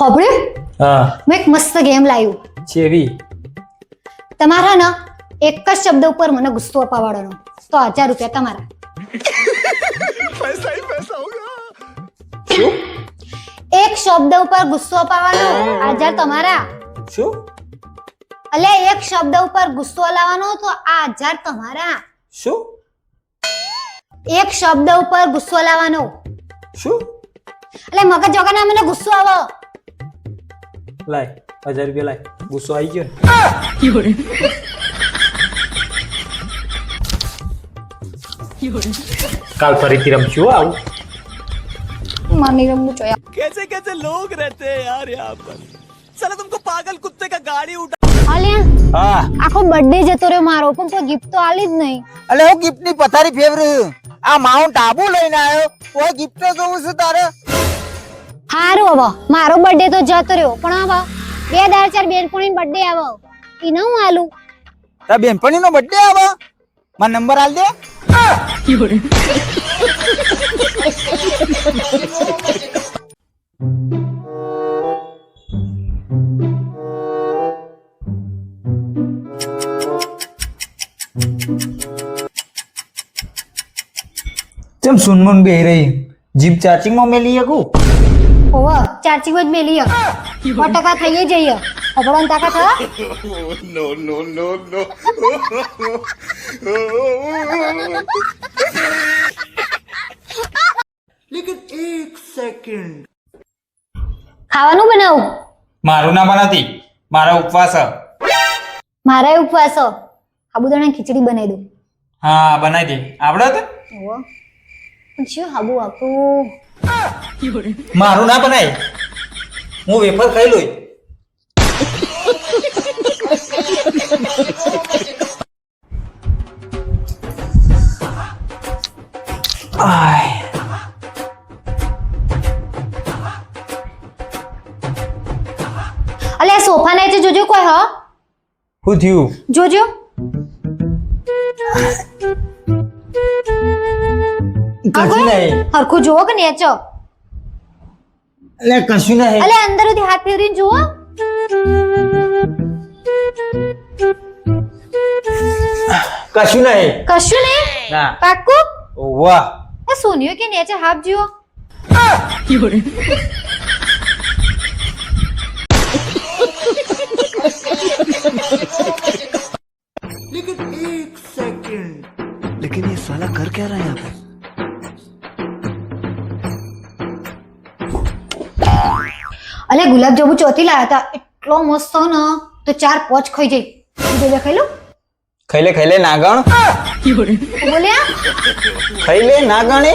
હોભળ્યું? હા. મેં એક મસ્ત ગેમ લાવ્યું. ચેવી તમારા ને એક જ શબ્દ ઉપર મને ગુસ્સો અપાવવાનો. તો હજાર રૂપિયા તમારા. શું? એક શબ્દ ઉપર ગુસ્સો અપાવવાનો હજાર તમારા. શું? અલે એક શબ્દ ઉપર ગુસ્સો લાવવાનો તો આ હજાર તમારા. શું? એક શબ્દ ઉપર ગુસ્સો લાવવાનો શું? એટલે મગજ વગરના મને ગુસ્સો આવો. લાય હજાર રૂપિયા લાય. ગુસ્સો આવી ગયો કાલ ફરીથી રમશું આવું. ગાડી ઉઠા હા. આખો બર્થડે જતો રહ્યો મારો. પણ કોઈ ગિફ્ટ તો આલી જ નહીં. અલે હું ગિફ્ટની પથારી આ માઉન્ટ આબુ લઈને આવ્યો કોઈ ગિફ્ટ જોવું છું તારે? હારું હવે. મારો બર્થડે તો જતો રહ્યો. પણ હવે બે દાર ચાર બેનપણી બર્થડે આવો ઈને હું આલું? તાર બેનપણી નો બર્થડે આવે? મારો નંબર આલ દે. ચમ સુનમુન બે રહી? જીપ ચાર્જિંગમાં મેલી શકું ઓવ ચાર્જિંગ જ મેલી સો થઈ જઈએ. અભડન તાકાત હા ખાવાનું બનાવું? મારું ના બનાતી મારા ઉપવાસ. મારા મારે ઉપવાસ. સાબુદાણા ખીચડી બનાવી દઉં. હા બનાવી દે. આવડે તો ઓવ શું આપું મારું ના બનાય. હું વેફર ખાઈ લઉં. આય. અલે સોફા ને જોજો કોઈ હ. હું થયું? જોજો. કશું નહીં. હરખું જુઓ કે નેચો એટલે કશું નહીં. અલે અંદર સુધી હાથ ફેરવીને જુઓ. કશું નહીં. કશું નહીં? ના. પાક્કું? વાહ. એ સોનિયો કે નેચે હાથ જુઓ. અલે ગુલાબજાંબુ ચોથી લાયા હતા. એટલો મસ્ત ને તો ચાર પોચ ખાઈ જાય બીજો ખાઈ લો. ખાઈ લે ખાઈ લે નાગણ. બોલ્યા ખાઈ લે નાગણે.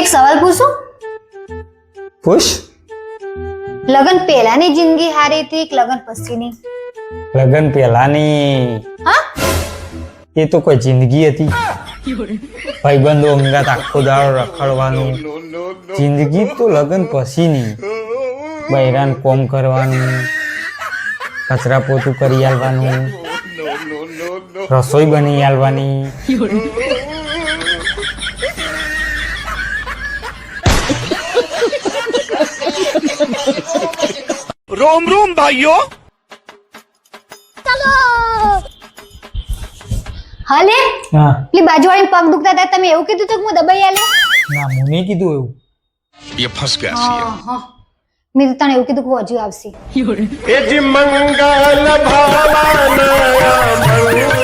એક સવાલ પૂછું? ખુશ લગન પહેલાની જિંદગી હારી હતી કે લગન પછીની? લગન પહેલાની? હા? એ તો કોઈ જિંદગી હતી. ભાઈબંધો અંગાત આખો દાડો રખડવાનું. જિંદગી તો લગન પછીની. બૈરાન કોમ કરવાનું. કચરા પોતું કરી આલવાનું. રસોઈ બની આલવાની. रोम रोम भाइयों હાલે હા પેલી બાજુવાળી પગ દુખતા હતા તમે એવું કીધું હતું કે હું દબાઈ આલે ના મુને કીધું એવું ये फंस गया सी હા હા મેં તો તને એવું કીધું કે હજુ આવશે यजि मंगल भावनया मंगल